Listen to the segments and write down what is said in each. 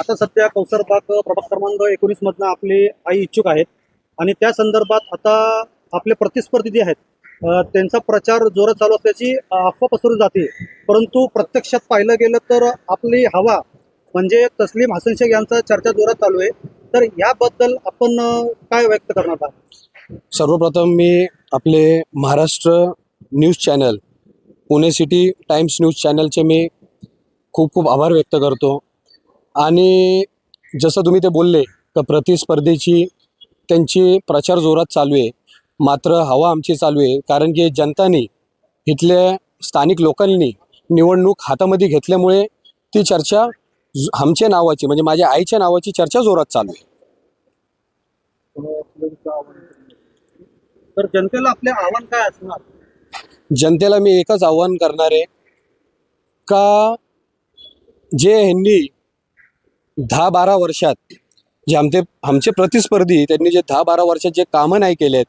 आता सध्या कौसरबाग प्रभाग क्रमांक एकोणीस मधनं आपले आई इच्छुक आहेत. आणि त्या संदर्भात आता आपले प्रतिस्पर्धी जे आहेत त्यांचा प्रचार जोरात चालू असल्याची अफवा पसरून जाते. परंतु प्रत्यक्षात पाहिलं गेलं तर आपली हवा म्हणजे तस्लीम हसन शेख यांचा चर्चा जोरात चालू आहे. तर याबद्दल आपण काय व्यक्त करणार आहात? सर्वप्रथम मी आपले Maharashtra news channel Pune city times news चॅनलचे मी खूप खूप आभार व्यक्त करतो. आणि जसं तुम्ही ते बोलले का प्रतिस्पर्धीची त्यांची प्रचार जोरात चालू आहे. मात्र हवा आमची चालू आहे कारण की जनतानी इथल्या स्थानिक लोकांनी निवडणूक हातामध्ये घेतल्यामुळे ती चर्चा आमच्या नावाची म्हणजे माझ्या आईच्या नावाची चर्चा जोरात चालू आहे. तर जनतेला आपले आव्हान काय असणार? जनतेला मी एकच आव्हान करणार आहे का जे ह्यांनी दहा बारा वर्षात जे आमचे आमचे प्रतिस्पर्धी त्यांनी जे दहा बारा वर्षात जे कामं नाही केलेत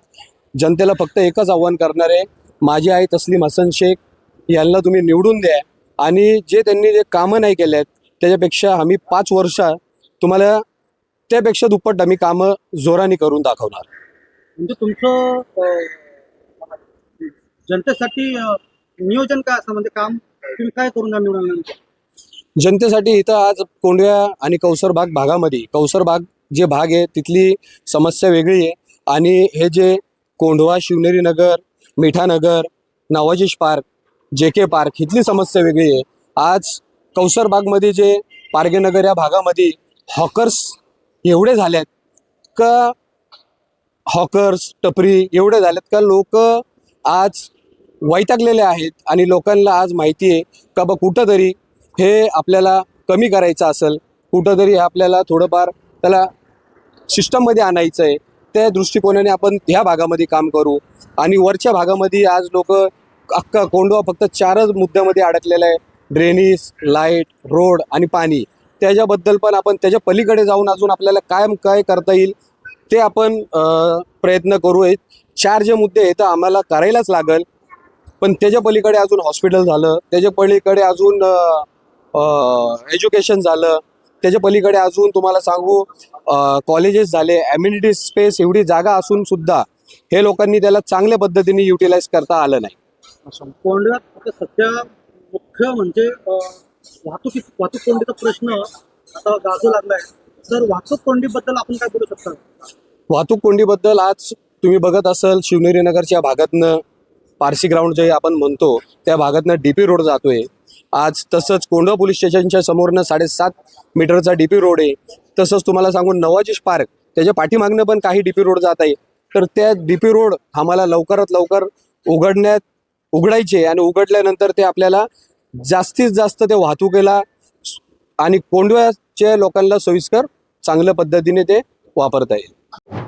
जनतेला फक्त एकच आव्हान करणारे माझी आई तस्लीम हसन शेख यांना तुम्ही निवडून द्या आणि जे त्यांनी जे कामं नाही केलेत त्याच्यापेक्षा आम्ही पाच वर्षात तुम्हाला त्यापेक्षा दुप्पट आम्ही कामं जोराने करून दाखवणार. म्हणजे तुमचं जनतेसाठी नियोजन काय असतं? म्हणजे काम तुम्ही काय करून द्या जनतेसाठी इथं आज कोंडव्या आणि कौसरबाग भागामध्ये कौसरबाग जे भाग आहे तिथली समस्या वेगळी आहे. आणि हे जे Kondhwa Shivneri Nagar Mithanagar Nawazish park J K park इथली समस्या वेगळी आहे. आज कौसरबागमध्ये जे पारगेनगर या भागामध्ये हॉकर्स एवढे झालेत का हॉकर्स टपरी एवढे झालेत का लोक आज वैतागलेले आहेत आणि लोकांना आज माहिती आहे का बा कुठंतरी हे आपल्याला कमी करायचं असेल कुठंतरी हे आपल्याला थोडंफार त्याला सिस्टममध्ये आणायचं आहे. त्या दृष्टिकोनाने आपण ह्या भागामध्ये काम करू. आणि वरच्या भागामध्ये आज लोक अख्खा कोंडवा फक्त चारच मुद्द्यामध्ये अडकलेला आहे. ड्रेनेज लाइट रोड आणि पाणी. त्याच्याबद्दल पण आपण त्याच्या पलीकडे जाऊन अजून आपल्याला काय काय करता येईल ते आपण प्रयत्न करू आहेत चार जे मुद्दे आहेत आम्हाला करायलाच लागेल. पण त्याच्या पलीकडे अजून हॉस्पिटल झालं. त्याच्या पलीकडे अजून एज्युकेशन झालं. त्याच्या पलीकडे अजून तुम्हाला सांगू कॉलेजेस झाले ॲम्युनिटी स्पेस एवढी जागा असून सुद्धा हे लोकांनी त्याला चांगल्या पद्धतीने युटिलाइज करता आलं नाही. सध्या मुख्य म्हणजे वाहतुकी वाहतूक कोंडीचा प्रश्न आता गाजू लागलाय. तर वाहतूक कोंडीबद्दल आपण काय बोलू शकता? वाहतूक कोंडीबद्दल आज तुम्ही बघत असाल शिवनेरी नगरच्या भागातनं पारसी ग्राउंड जे आपण म्हणतो त्या भागातनं डी पी रोड जातोय. आज तसंच कोंढवा पोलीस स्टेशनच्या समोरनं साडेसात मीटरचा डी पी रोड आहे. तसंच तुम्हाला सांगून नवाजीश पार्क त्याच्या पाठीमागनं पण काही डी पी रोड जात आहे. तर त्या डी पी रोड आम्हाला लवकरात लवकर उघडण्यात उघडायचे आणि उघडल्यानंतर ते आपल्याला जास्तीत जास्त ते वाहतुकीला आणि कोंडव्याच्या लोकांना सोयीस्कर चांगल्या पद्धतीने ते वापरता येईल.